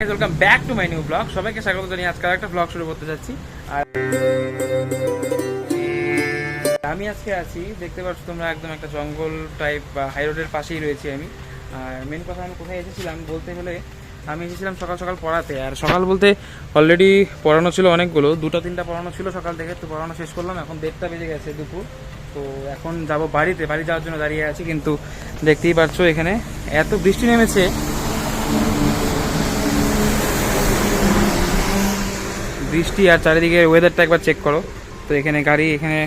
Welcome back to my new blog সবাইকে স্বাগত জানিয়ে আজকে একটা ব্লগ শুরু করতে যাচ্ছি। আর আমি আজকে আছি, দেখতে পাচ্ছ তোমরা একদম একটা জঙ্গল টাইপ বা হাই রোডের পাশেই রয়েছি আমি। আর মেন কথা আমি কোথায় এসেছিলাম বলতে হলে আমি এসেছিলাম সকাল সকাল পড়াতে। আর সকাল বলতে অলরেডি পড়ানো ছিল অনেকগুলো, দুটো তিনটা পড়ানো ছিল সকাল থেকে, তো পড়ানো শেষ করলাম। এখন দেড়টা বেজে গেছে দুপুর, তো এখন যাব বাড়িতে, বাড়ি যাওয়ার জন্য দাঁড়িয়ে আছি, কিন্তু দেখতেই পাচ্ছ এখানে এত বৃষ্টি নেমেছে বৃষ্টি আর চারিদিকে ওয়েদারটা একবার চেক করো। তো এখানে গাড়ি এখানে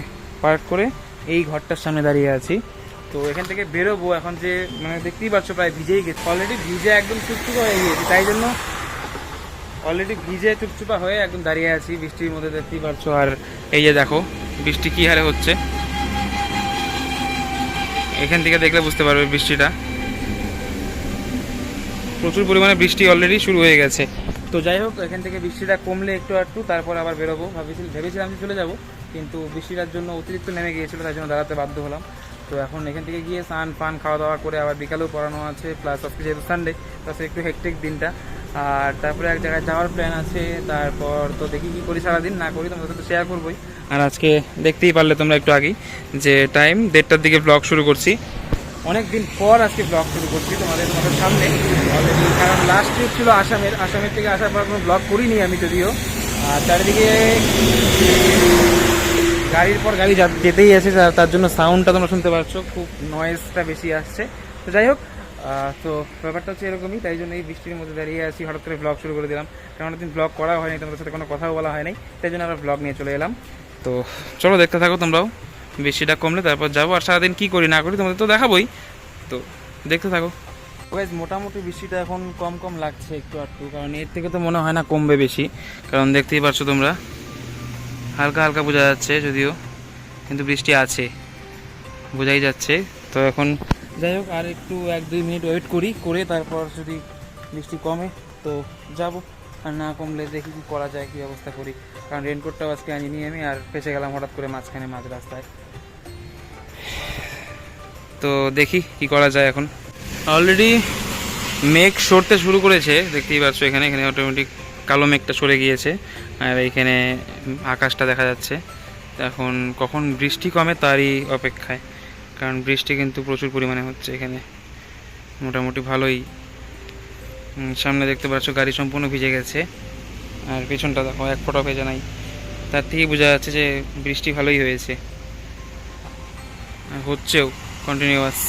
পার্ক করে এই ঘরটার সামনে দাঁড়িয়ে আছি। তো এখান থেকে বেরোবো এখন যে মানে দেখতেই পাচ্ছ প্রায় ভিজেই গেছে। অলরেডি ভিজে একদম চুপচুপা হয়ে গিয়েছি, তাই জন্য অলরেডি ভিজে চুপচুপা হয়ে একদম দাঁড়িয়ে আছি। বৃষ্টির মধ্যে দেখতেই পাচ্ছ, আর এই যে দেখো, বৃষ্টি কী হারে হচ্ছে। এখান থেকে দেখলে বুঝতে পারবে বৃষ্টিটা। প্রচুর পরিমাণে বৃষ্টি অলরেডি শুরু হয়ে গেছে। তো যাই হোক, এখান থেকে বৃষ্টিটা কমলে একটু একটু তারপর আবার বেরোবো। ভাবেছিল ভেবেছিলাম যে চলে যাব, কিন্তু বৃষ্টিটার জন্য অতিরিক্ত নেমে গিয়েছিল, তাই জন্য দাঁড়াতে বাধ্য হলাম। তো এখন এখান থেকে গিয়ে স্নান পান খাওয়া দাওয়া করে আবার বিকালেও পড়ানো আছে প্লাস অফিস যেহেতু সানডে প্লাস একটু হেকটেক দিনটা। আর তারপরে এক জায়গায় যাওয়ার প্ল্যান আছে, তারপর তো দেখি কি করি, সারাদিন না করি, তোমাদের সাথে শেয়ার করবোই। আর আজকে দেখতেই পারলে তোমরা একটু আগেই যে টাইম দেড়টার দিকে ব্লগ শুরু করছি। অনেক দিন পর আজকে ব্লগ শুরু করছি তোমাদের তোমাদের সামনে। অলরেডি কারণ লাস্ট ট্রিপ ছিল আসামের। আসামের থেকে আসার পর কোনো ব্লগ করিনি আমি যদিও। আর চারিদিকে গাড়ির পর গাড়ি যেতেই আছে তার জন্য সাউন্ডটা তোমরা শুনতে পাচ্ছ। খুব নয়েজটা বেশি আসছে। তো যাই হোক তো ব্যাপারটা হচ্ছে এরকমই, তাই জন্য এই বৃষ্টির মধ্যে দাঁড়িয়ে আছি। হঠাৎ করে ব্লগ শুরু করে দিলাম। কারণ অনেকদিন ব্লগ করা হয়নি, তোমাদের সাথে কোনো কথাও বলা হয়নি তাই জন্য আমরা ব্লগ নিয়ে চলে এলাম। তো চলো দেখতে থাকো তোমরাও। বৃষ্টিটা কমলে তারপর যাব। আর সারাদিন কী করি না করি তোমাদের তো দেখাবোই। তো দেখতে থাকো। গাইজ মোটামুটি বৃষ্টিটা এখন কম কম লাগছে একটু একটু কারণ এর থেকে তো মনে হয় না কমবে বেশি। কারণ দেখতেই পাচ্ছ তোমরা, হালকা হালকা বোঝা যাচ্ছে যদিও, কিন্তু বৃষ্টি আছে, বোঝাই যাচ্ছে। তো এখন যাই হোক, আর একটু এক দুই মিনিট ওয়েট করি, করে তারপর যদি বৃষ্টি কমে, তো যাব। আর না কমলে দেখি কি করা যায়, কি ব্যবস্থা করি। কারণ রেনকোটটাও আজকে আনিনি আমি, আর ফেসে গেলাম হঠাৎ করে মাঝখানে মাঝ রাস্তায়। তো দেখি কি করা যায় এখন। অলরেডি মেঘ সরতে শুরু করেছে, দেখতেই পাচ্ছ এখানে এখানে অটোমেটিক কালো মেঘটা সরে গিয়েছে। আর এইখানে আকাশটা দেখা যাচ্ছে। এখন কখন বৃষ্টি কমে তারই অপেক্ষায়, কারণ বৃষ্টি কিন্তু প্রচুর পরিমাণে হচ্ছে এখানে। মোটামুটি ভালোই সামনে দেখতে পাচ্ছ গাড়ি সম্পূর্ণ ভিজে গেছে। আর পেছনটা দেখো, এক ফোঁটা ভেজা নাই। তার থেকেই বোঝা যাচ্ছে যে বৃষ্টি ভালোই হয়েছে। আর হচ্ছেও কন্টিনিউয়াস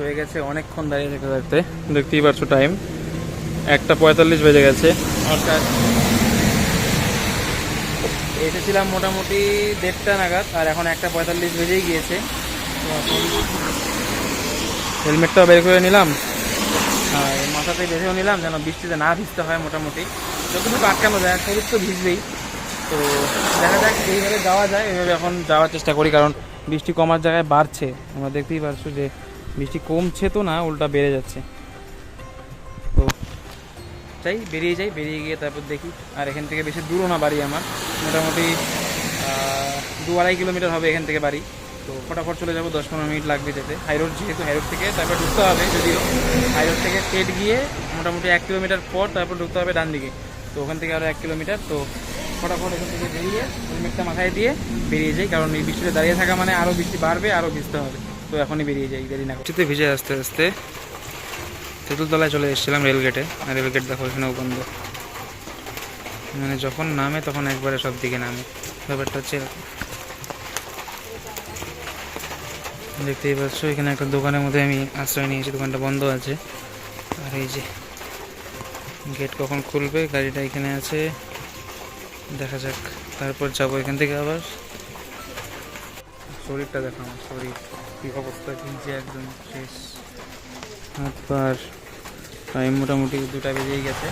হয়ে গেছে অনেকক্ষণ দাঁড়িয়ে থাকতে থাকতে। দেখতেই পারছ টাইম একটা পঁয়তাল্লিশ বেজে গেছে। এসেছিলাম মোটামুটি দেড়টা নাগাদ, আর এখন একটা পঁয়তাল্লিশ বেজেই গিয়েছে। হেলমেটটাও বের করে নিলাম, আর মাথাতে বেঁধেও নিলাম যেন বৃষ্টিতে না ভিজতে হয় মোটামুটি। যতটুকু আটকানো যায় শরীর তো ভিজবেই। তো দেখা যাক এইভাবে যাওয়া যায়, এইভাবে এখন যাওয়ার চেষ্টা করি, কারণ বৃষ্টি কমার জায়গায় বাড়ছে। আমরা দেখতেই পারছ যে বৃষ্টি কমছে তো না, উল্টা বেড়ে যাচ্ছে। যাই বেরিয়ে যাই, বেরিয়ে গিয়ে তারপর দেখি। আর এখান থেকে বেশি দূরও না বাড়ি আমার। মোটামুটি দু আড়াই কিলোমিটার হবে এখান থেকে বাড়ি। তো ফটাফট চলে যাব, দশ পনেরো মিনিট লাগবে যেতে। হাইরোড যেহেতু হাইরোড থেকে তারপর ঢুকতে হবে যদিও। হাইরোড থেকে স্টেট গিয়ে মোটামুটি এক কিলোমিটার পর তারপর ঢুকতে হবে ডান দিকে। তো ওখান থেকে আরও এক কিলোমিটার। তো ফটাফট এখান থেকে বেরিয়ে হেলমেটটা মাথায় দিয়ে বেরিয়ে যাই। কারণ এই বৃষ্টিতে দাঁড়িয়ে থাকা মানে আরও বৃষ্টি বাড়বে আরও ভিজতে হবে। তো এখনই বেরিয়ে যাই, দেরি না ভিজে আস্তে আস্তে তেঁতুলতলায় চলে এসেছিলাম রেলগেটে। আর রেলগেট দেখো, এখানেও বন্ধ। মানে যখন নামে তখন একবারে সব দিকে নামে। ব্যাপারটা হচ্ছে। দেখতেই পাচ্ছ, এখানে একটা দোকানের মধ্যে আমি আশ্রয় নিয়েছি, দোকানটা বন্ধ আছে। আর এই যে গেট কখন খুলবে, গাড়িটা এখানে আছে। দেখা যাক, তারপর যাব এখান থেকে আবার। শরীরটা দেখো আমার, শরীর। কি অবস্থা ভিজে একদম শেষ। টাইম মোটামুটি দুটা বেজেই গেছে।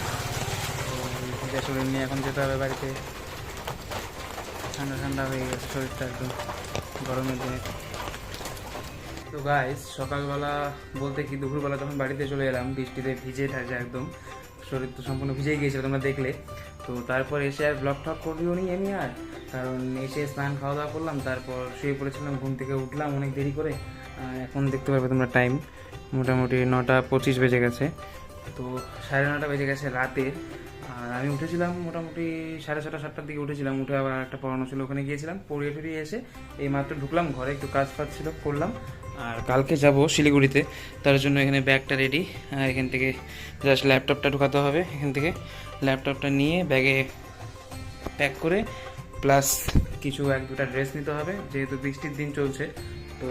তো এই নিয়ে এখন যেতে হবে বাড়িতে। ঠান্ডা ঠান্ডা হয়ে গেছে শরীরটা একদম গরমের দিনে। তো গাইস সকালবেলা বলতে কি, দুপুরবেলা যখন বাড়িতে চলে এলাম, বৃষ্টিতে ভিজে থাকে একদম। শরীর তো সম্পূর্ণ ভিজেই গিয়েছিল তোমরা দেখলে। তো তারপর এসে আর ব্লগ টক করিও নি আমি আর। কারণ এসে স্নান খাওয়া দাওয়া করলাম, তারপর শুয়ে পড়েছিলাম, ঘুম থেকে উঠলাম অনেক দেরি করে। এখন দেখতে পারবে তোমরা টাইম মোটামুটি নটা পঁচিশ বেজে গেছে। তো সাড়ে নটা বেজে গেছে রাতে। আর আমি উঠেছিলাম মোটামুটি সাড়ে ছটা, সাতটার দিকে উঠেছিলাম, উঠে আবার একটা পড়ানো ছিল, ওখানে গিয়েছিলাম, পড়িয়ে টড়িয়ে এসে এই মাত্র ঢুকলাম ঘরে, একটু কাজ ফাজ ছিল, করলাম। আর কালকে যাব শিলিগুড়িতে, তার জন্য এখানে ব্যাগটা রেডি এখান থেকে জাস্ট ল্যাপটপটা ঢুকাতে হবে, এখান থেকে ল্যাপটপটা নিয়ে ব্যাগে প্যাক করে প্লাস কিছু এক দুটা ড্রেস নিতে হবে, যেহেতু বৃষ্টির দিন চলছে, তো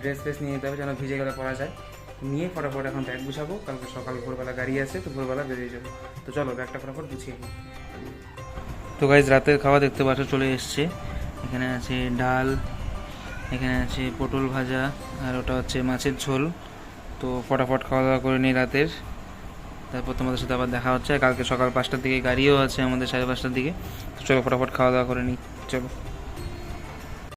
ড্রেস ফ্রেস নিয়ে যেতে হবে, যেন ভিজে গেলে পরা যায়। নিয়ে ফটাফট এখন ব্যাগ গুছাবো। কালকে সকাল, ভোরবেলা গাড়ি আছে, তো ভোরবেলা বেরিয়ে যাব। তো চলো ব্যাগটা ফটাফট গুছিয়ে নিই। তো গাইজ রাতের খাওয়া দেখতে পাচ্ছ, চলে এসছে। এখানে আছে ডাল, এখানে আছে পটল ভাজা, আর ওটা হচ্ছে মাছের ঝোল। তো ফটাফট খাওয়া দাওয়া করে নিই রাতের। তারপর তোমাদের সাথে আবার দেখা হচ্ছে। কালকে সকাল পাঁচটার দিকে গাড়িও আছে আমাদের সাড়ে পাঁচটার দিকে। তো চলো, ফটাফট খাওয়া দাওয়া করে নিই। চলো।